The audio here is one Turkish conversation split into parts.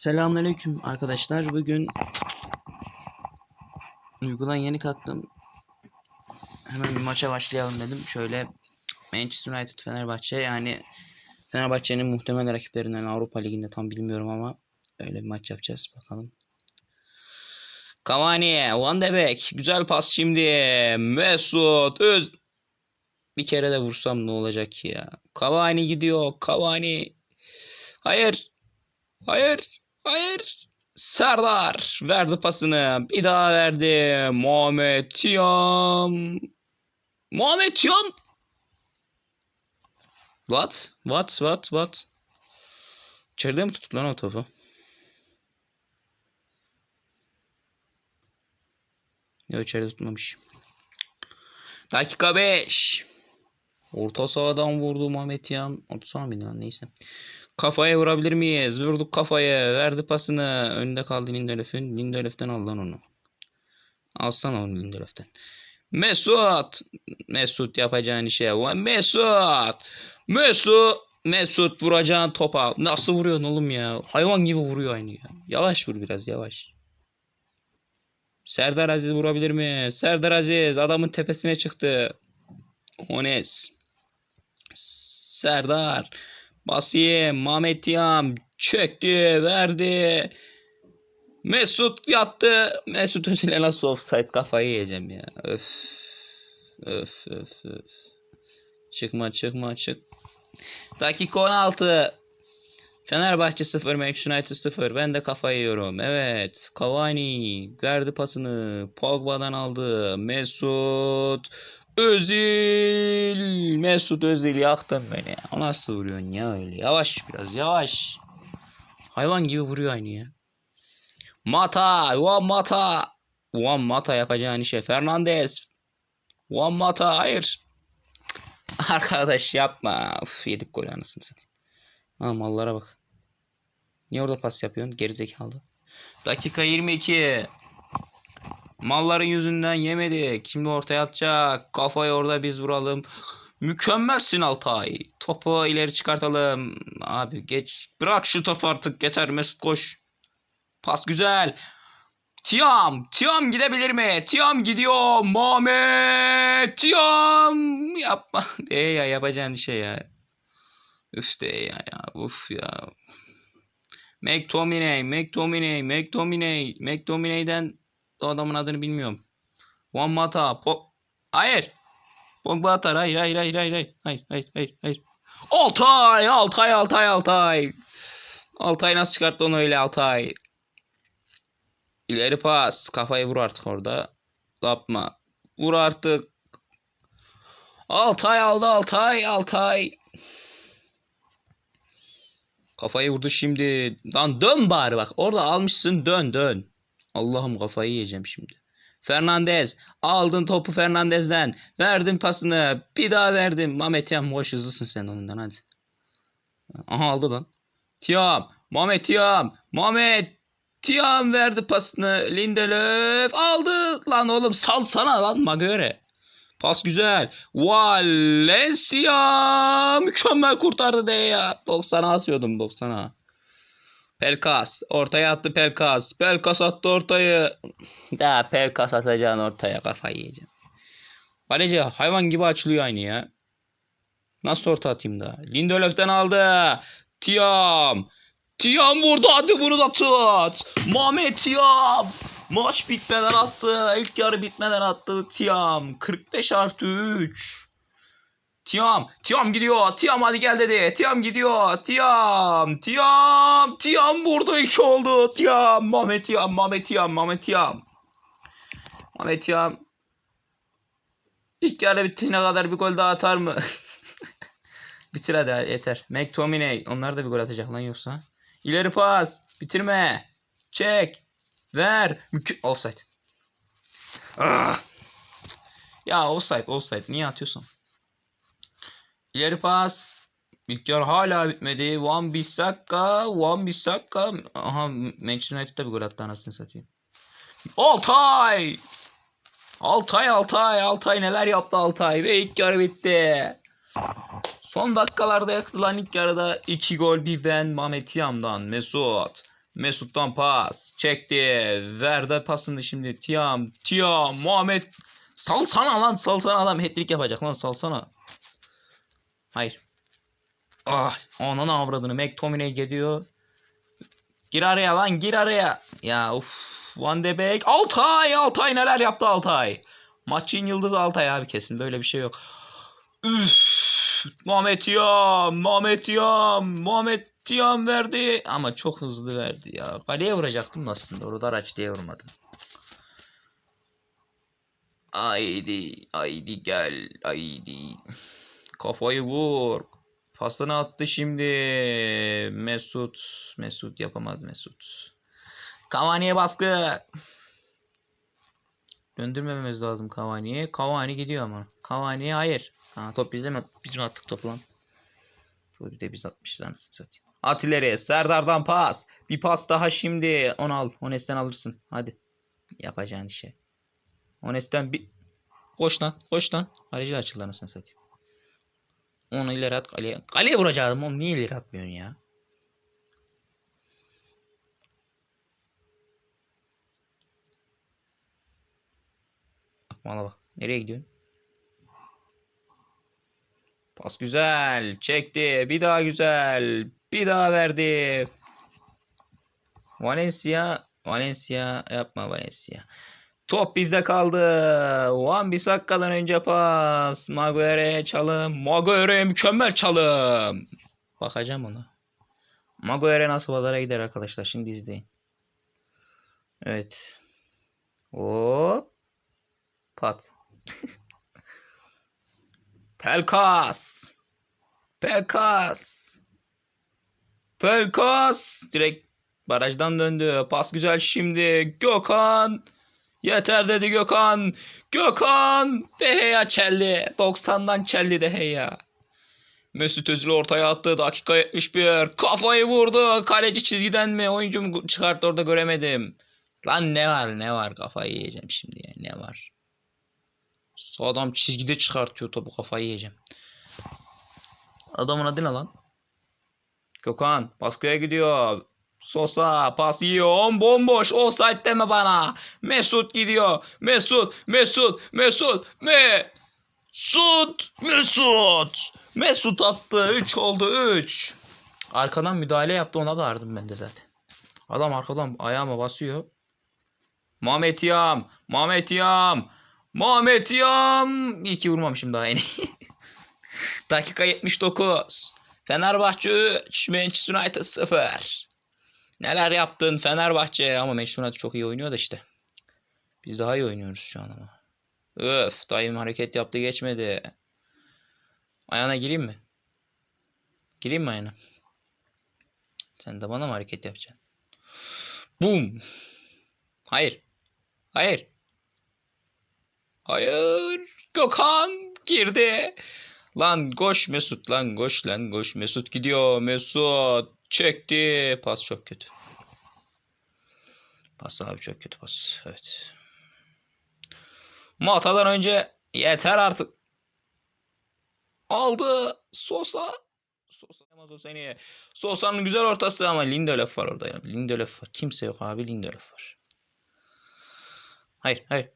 Selamünaleyküm arkadaşlar. Bugün uykudan yeni kalktım. Hemen bir maça başlayalım dedim. Şöyle Manchester United Fenerbahçe yani Fenerbahçe'nin muhtemel rakiplerinden Avrupa Ligi'nde tam bilmiyorum ama öyle bir maç yapacağız bakalım. Cavani, Van de Beek, güzel pas şimdi. Mesut Öz bir kere de vursam ne olacak ya? Cavani gidiyor. Cavani. Hayır. Hayır. Hayır. Serdar verdi pasını. Bir daha verdi. Muhammed Tiam. Muhammed Tiam. What? What? What? What? İçeride mi tuttu lan o topu? Yok içeride tutmamış. Dakika 5. Orta sahadan vurdu Mehmet Yan. Orta saha mıydı lan neyse. Kafaya vurabilir miyiz? Vurduk kafaya. Verdi pasını. Önde kaldı Lindelöf'ün. Lindelöf'ten al lan onu. Alsana onu Lindelöf'ten. Mesut. Mesut yapacağın işe. Mesut. Mesut. Mesut vuracağın topa. Nasıl vuruyorsun oğlum ya? Hayvan gibi vuruyor aynı ya. Yavaş vur biraz yavaş. Serdar Aziz vurabilir mi? Serdar Aziz adamın tepesine çıktı. Ones. Serdar. Basiyem. Mehmet Yam. Çekti. Verdi. Mesut yattı. Mesut Özil'e nasıl offside kafayı yiyeceğim ya. Öf. Öf öf öf. Çıkma çıkma çık. Dakika 16. Fenerbahçe 0, Manchester United 0. Ben de kafayı yiyorum. Evet. Cavani verdi pasını. Pogba'dan aldı. Mesut Özil. Mesut Özil yaktın beni. O nasıl vuruyorsun ya öyle? Yavaş biraz yavaş. Hayvan gibi vuruyor aynı ya. Mata. Juan Mata. Juan Mata yapacağın işe. Fernandez. Juan Mata. Hayır. Arkadaş yapma. Uf, yedik gol anasını satayım. Ha mallara bak. Niye orada pas yapıyorsun? Gerizekalı. Dakika 22. Malların yüzünden yemedik. Şimdi ortaya atacak. Kafayı orada biz vuralım. Mükemmelsin Altay. Topu ileri çıkartalım. Abi geç. Bırak şu topu artık. Yeter Mesut koş. Pas güzel. Tiam. Tiam gidebilir mi? Tiam gidiyor. Muhammed. Tiam. Yapma. De ya yapacağın şey ya. Üf de ya ya. Uf ya. McTominay, McTominay, McTominay, McTominay'den o adamın adını bilmiyorum. One Mata. Po hayır. Pogba atar. Hayır hayır hayır hayır hayır. Hayır hayır hayır. hayır. Altay Altay Altay Altay. Altay nasıl çıkarttı onu öyle Altay. İleri pas. Kafayı vur artık orada. Yapma. Vur artık. Altay aldı Altay Altay. Kafayı vurdu şimdi. Lan dön bari bak. Orada almışsın dön dön. Allah'ım kafayı yiyeceğim şimdi. Fernandez. Aldın topu Fernandez'den. Verdin pasını. Bir daha verdim. Mehmet Yam boş hızlısın sen ondan hadi. Aha aldı lan. Tiam. Mehmet Tiam. Mehmet. Tiam verdi pasını. Lindelöf aldı. Lan oğlum salsana lan Magöre. Pas güzel. Valencia mükemmel kurtardı de ya. 90'a asıyordum 90'a. Pelkas ortaya attı Pelkas. Pelkas attı ortayı. Daha Pelkas atacağın ortaya kafayı yiyeceğim. Kaleci hayvan gibi açılıyor aynı ya. Nasıl orta atayım da? Lindelöf'ten aldı. Tiam. Tiam vurdu hadi bunu da tut. Mehmet Tiam. Maç bitmeden attı. İlk yarı bitmeden attı Tiam. 45 artı 3. Tiam. Tiam gidiyor. Tiam hadi gel dedi. Tiam gidiyor. Tiam. Tiam. Tiam vurdu. 2 oldu. Tiam. Mehmet Tiam. Mehmet Tiam. Mehmet Tiam. Mehmet Tiam. İlk yarı bittiğine kadar bir gol daha atar mı? Bitir hadi yeter. McTominay. Onlar da bir gol atacak lan yoksa. İleri pas. Bitirme. Çek. Ver. Mükü offside. Ah. Ya offside offside. Niye atıyorsun? İleri pas. Yarı hala bitmedi. Wan Bissaka. Wan Bissaka. Aha Manchester United'da bir gol attı anasını satayım. Altay. Altay Altay. Altay neler yaptı Altay. Ve ilk yarı bitti. Son dakikalarda yakılan ilk yarıda 2 gol birden Mehmet Yam'dan Mesut. Mesut'tan pas. Çekti. Verdi pasını şimdi. Tiam. Tiam. Muhammed. Salsana lan. Salsana adam hat-trick yapacak lan. Salsana. Hayır. Ah. Onun avradını. McTominay gidiyor. Gir araya lan. Gir araya. Ya uf. Van de Beek. Altay. Altay neler yaptı Altay. Maçın yıldızı Altay abi kesin. Böyle bir şey yok. Üf. Muhammed Tiam. Muhammed Tiam. Muhammed Tiam verdi. Ama çok hızlı verdi ya. Kaleye vuracaktım da aslında. Orada araç diye vurmadım. Haydi. Haydi gel. Haydi. Kafayı vur. Pasını attı şimdi. Mesut. Mesut yapamaz Mesut. Cavani'ye baskı. Döndürmememiz lazım Cavani'ye. Cavani gidiyor ama. Cavani hayır. Ha, top bizde mi? Biz mi attık topu lan? Topu de biz atmışız anasını satayım. At ileri. Serdar'dan pas. Bir pas daha şimdi. Onu al. Ones'ten alırsın. Hadi. Yapacağın işe. Ones'ten bir... Koş lan. Koş lan. Kaleci açıldı anasını satayım. Onu ileri at kaleye. Kaleye vuracaktım oğlum. Niye ileri atmıyorsun ya? Bana bak. Nereye gidiyorsun? Pas güzel. Çekti. Bir daha güzel. Bir daha verdi. Valencia. Valencia. Yapma Valencia. Top bizde kaldı. Wan Bissakka'dan önce pas. Maguire çalım. Maguire mükemmel çalım. Bakacağım ona. Maguire nasıl pazara gider arkadaşlar. Şimdi izleyin. Evet. Hop. Pat. Pelkas. Pelkas. Pelkas. Direkt barajdan döndü. Pas güzel şimdi. Gökhan. Yeter dedi Gökhan. Gökhan. Deheya çeldi. 90'dan çeldi Deheya. Mesut Özil ortaya attı. Dakika 71. Kafayı vurdu. Kaleci çizgiden mi? Oyuncu mu çıkarttı orada göremedim. Lan ne var ne var kafayı yiyeceğim şimdi ya ne var. Adam çizgide çıkartıyor topu kafayı yiyeceğim. Adamın adı ne lan? Gökhan baskıya gidiyor. Sosa pas yiyor. Bomboş. Offside deme bana. Mesut gidiyor. Mesut. Mesut. Mesut. Mesut. Mesut. Mesut attı. 3 oldu 3. Arkadan müdahale yaptı ona da ardım ben de zaten. Adam arkadan ayağıma basıyor. Muhammed Yam. Muhammed Yam. Muhammed Yam. İyi ki vurmamışım daha yeni. Dakika 79. Fenerbahçe 3. Manchester United 0. Neler yaptın Fenerbahçe ama Manchester çok iyi oynuyor da işte. Biz daha iyi oynuyoruz şu an ama. Öf dayım hareket yaptı geçmedi. Ayağına gireyim mi? Gireyim mi ayağına? Sen de bana mı hareket yapacaksın? Boom. Hayır. Hayır. Hayır. Gökhan girdi. Lan koş Mesut lan koş lan koş. Mesut gidiyor. Mesut çekti. Pas çok kötü. Pas abi çok kötü pas. Evet. Mata'dan önce yeter artık. Aldı. Sosa. Sosa. Sosa'nın güzel ortası ama Lindelöf var orada. Yani. Lindelöf var. Kimse yok abi Lindelöf var. Hayır hayır.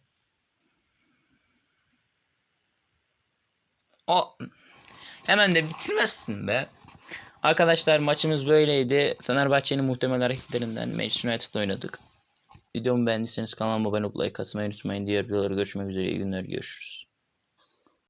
O hemen de bitirmezsin be. Arkadaşlar maçımız böyleydi. Fenerbahçe'nin muhtemel hareketlerinden Manchester United'da oynadık. Videomu beğendiyseniz kanalıma abone olup like atmayı unutmayın. Diğer videolarda görüşmek üzere. İyi günler. Görüşürüz.